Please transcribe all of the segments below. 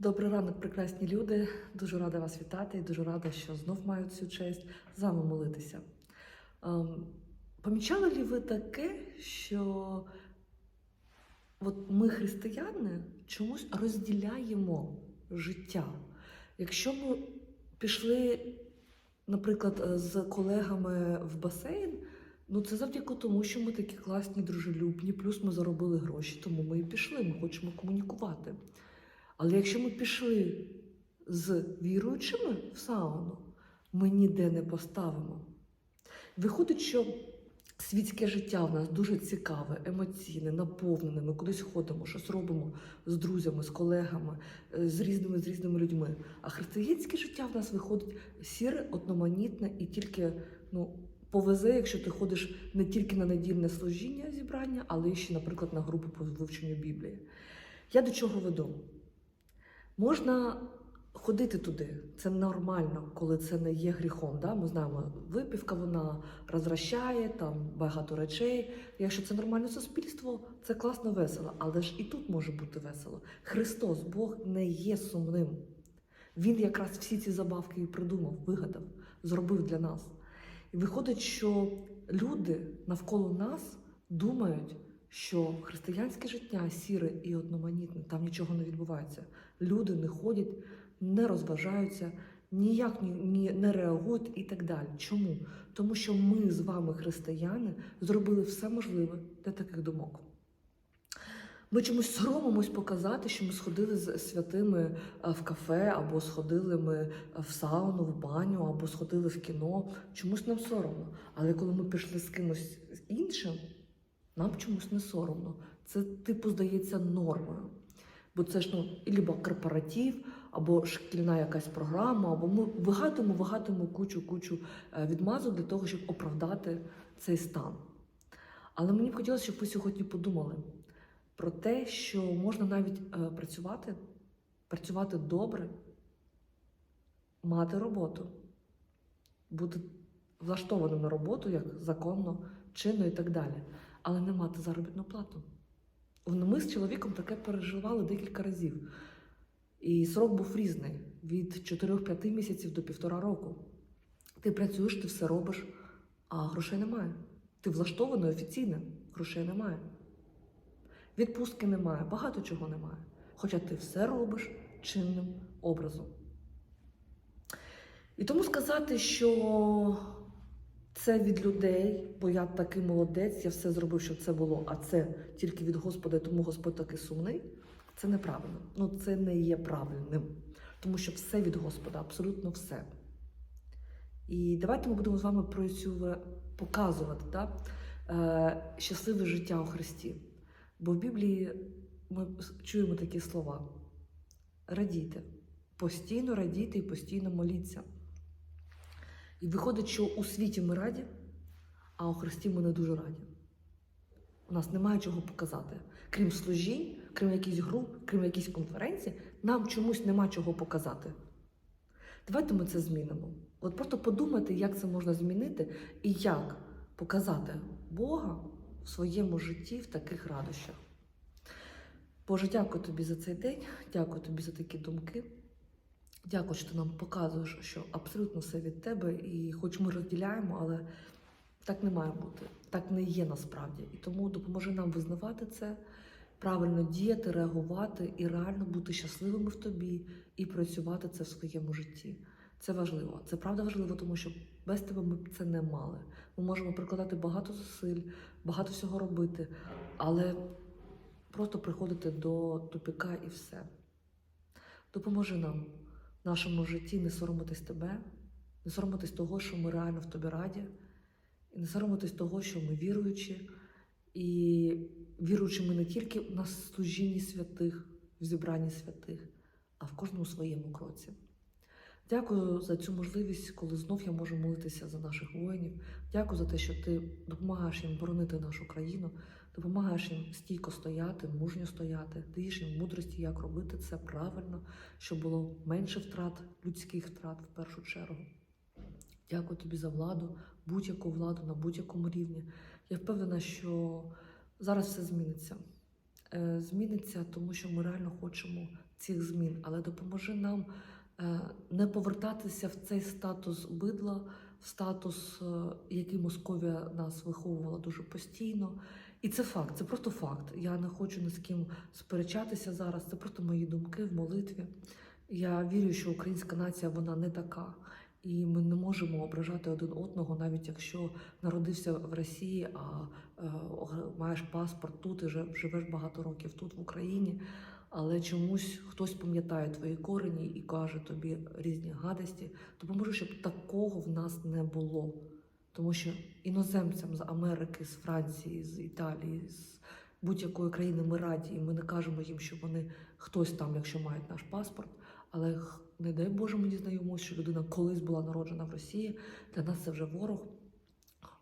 Добрий ранок, прекрасні люди. Дуже рада вас вітати і дуже рада, що знов маю цю честь з вами молитися. Ем, помічали ли ви таке, що от ми, християни, чомусь розділяємо життя? Якщо ми пішли, наприклад, е, з колегами в басейн, ну це завдяки тому, що ми такі класні, дружелюбні, плюс ми заробили гроші, тому ми і пішли, ми хочемо комунікувати. Але якщо ми пішли з віруючими в сауну, ми ніде не поставимо. Виходить, що світське життя в нас дуже цікаве, емоційне, наповнене. Ми кудись ходимо, щось робимо з друзями, з колегами, е, з різними з різними людьми. А християнське життя в нас виходить сіре, одноманітне і тільки ну, повезе, якщо ти ходиш не тільки на недільне служіння зібрання, але ще, наприклад, на групу по вивченню Біблії. Я до чого веду? Можна ходити туди, це нормально, коли це не є гріхом. Да? Ми знаємо, випівка вона розвращає там багато речей. Якщо це нормальне суспільство, це класно весело. Але ж і тут може бути весело. Христос, Бог не є сумним. Він якраз всі ці забавки і придумав, вигадав, зробив для нас. І виходить, що люди навколо нас думають, що християнське життя сіре і одноманітне, там нічого не відбувається. Люди не ходять, не розважаються, ніяк ні, не реагують і так далі. Чому? Тому що ми з вами, християни, зробили все можливе для таких думок. Ми чомусь соромимось показати, що ми сходили з святими е, в кафе, або сходили ми в сауну, в баню, або сходили в кіно. Чомусь нам соромно. Але коли ми пішли з кимось іншим, нам чомусь не соромно. Це, типу, здається нормою. Бо це ж ну, либо корпоратив, або шкільна якась програма, або ми вигадуємо, вигадуємо кучу-кучу е, відмазок для того, щоб оправдати цей стан. Але мені б хотілося, щоб ви сьогодні подумали про те, що можна навіть е, працювати, працювати добре, мати роботу, бути влаштованим на роботу як законно, чинно і так далі, але не мати заробітну плату. Ми з чоловіком таке переживали декілька разів. І срок був різний від 4-5 місяців до півтора року. Ти працюєш, ти все робиш, а грошей немає. Ти влаштований офіційно, грошей немає. Відпустки немає, багато чого немає. Хоча ти все робиш чинним образом. І тому сказати, що це від людей, бо я такий молодець, я все зробив, щоб це було, а це тільки від Господа, тому Господь такий сумний. Це неправильно. Ну це не є правильним. Тому що все від Господа, абсолютно все. І давайте ми будемо з вами працювати, показувати да, е, щасливе життя у Христі. Бо в Біблії ми чуємо такі слова: радійте, постійно радійте і постійно моліться. І виходить, що у світі ми раді, а у Христі ми не дуже раді. У нас немає чого показати. Крім служінь, крім якихось груп, крім якихось конференцій, нам чомусь нема чого показати. Давайте ми це змінимо. От просто подумайте, як це можна змінити і як показати Бога в своєму житті в таких радощах. Боже, дякую тобі за цей день, дякую тобі за такі думки. Дякую, що ти нам показуєш, що абсолютно все від тебе, і хоч ми розділяємо, але так не має бути, так не є насправді. І тому допоможи нам визнавати це, правильно діяти, реагувати і реально бути щасливими в тобі і працювати це в своєму житті. Це важливо. Це правда важливо, тому що без тебе ми б це не мали. Ми можемо прикладати багато зусиль, багато всього робити, але просто приходити до тупика і все. Допоможи нам нашому житті не соромитись тебе, не соромитись того, що ми реально в тобі раді, і не соромитись того, що ми віруючі, і віруючи ми не тільки на служінні святих, в зібранні святих, а в кожному своєму кроці. Дякую за цю можливість, коли знов я можу молитися за наших воїнів. Дякую за те, що ти допомагаєш їм боронити нашу країну, допомагаєш їм стійко стояти, мужньо стояти, даєш їм мудрості, як робити це правильно, щоб було менше втрат, людських втрат в першу чергу. Дякую тобі за владу, будь-яку владу на будь-якому рівні. Я впевнена, що зараз все зміниться. е, зміниться, тому що ми реально хочемо цих змін. Але допоможи нам не повертатися в цей статус бидла, в статус, е, який Московія нас виховувала дуже постійно. І це факт, це просто факт. Я не хочу ні з ким сперечатися зараз. Це просто мої думки в молитві. Я вірю, що українська нація вона не така, і ми не можемо ображати один одного, навіть якщо народився в Росії, а е, маєш паспорт тут і живеш багато років тут, в Україні. Але чомусь хтось пам'ятає твої корені і каже тобі різні гадості. Допоможи, щоб такого в нас не було. Тому що іноземцям з Америки, з Франції, з Італії, з будь-якої країни ми раді, і ми не кажемо їм, що вони хтось там, якщо мають наш паспорт. Але не дай Боже, ми дізнаємося, що людина колись була народжена в Росії. Для нас це вже ворог,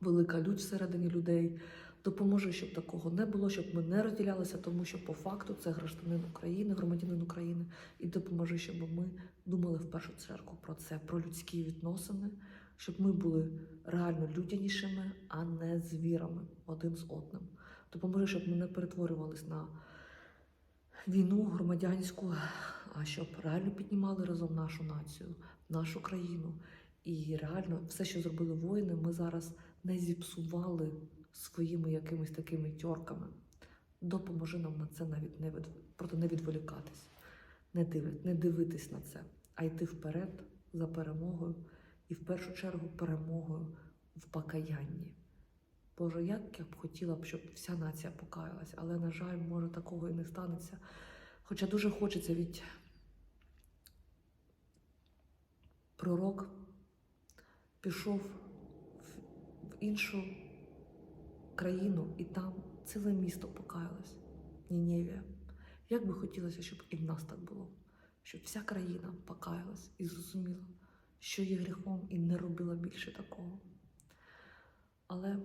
велика лють всередині людей. Допоможи, щоб такого не було, щоб ми не розділялися, тому що по факту це гражданин України, громадянин України. І допоможи, щоб ми думали в першу чергу про це, про людські відносини, щоб ми були реально людянішими, а не звірами один з одним. Допоможи, щоб ми не перетворювались на війну громадянську, а щоб реально піднімали разом нашу націю, нашу країну. І реально все, що зробили воїни, ми зараз не зіпсували своїми якимись такими тьорками. Допоможи нам на це навіть не від... просто не відволікатись, не, диви... не дивитись на це, а йти вперед за перемогою і в першу чергу перемогою в покаянні. Боже, як я б хотіла б, щоб вся нація покаялась, але, на жаль, може такого і не станеться. Хоча дуже хочеться від пророк пішов в іншу країну, і там ціле місто покаялось, Ніневія. Як би хотілося, щоб і в нас так було, щоб вся країна покаялась і зрозуміла, що є гріхом, і не робила більше такого. Але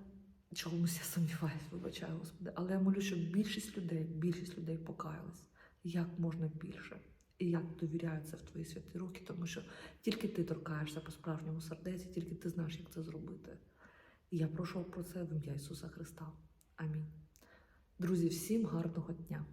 чомусь я сумніваюся, вибачаю, Господи. Але я молю, щоб більшість людей, більшість людей покаялась як можна більше. І я довіряю це в твої святі руки, тому що тільки ти торкаєшся по справжньому сердеці, тільки ти знаєш, як це зробити. Я прошу про це в ім'я Ісуса Христа. Амінь. Друзі, всім гарного дня!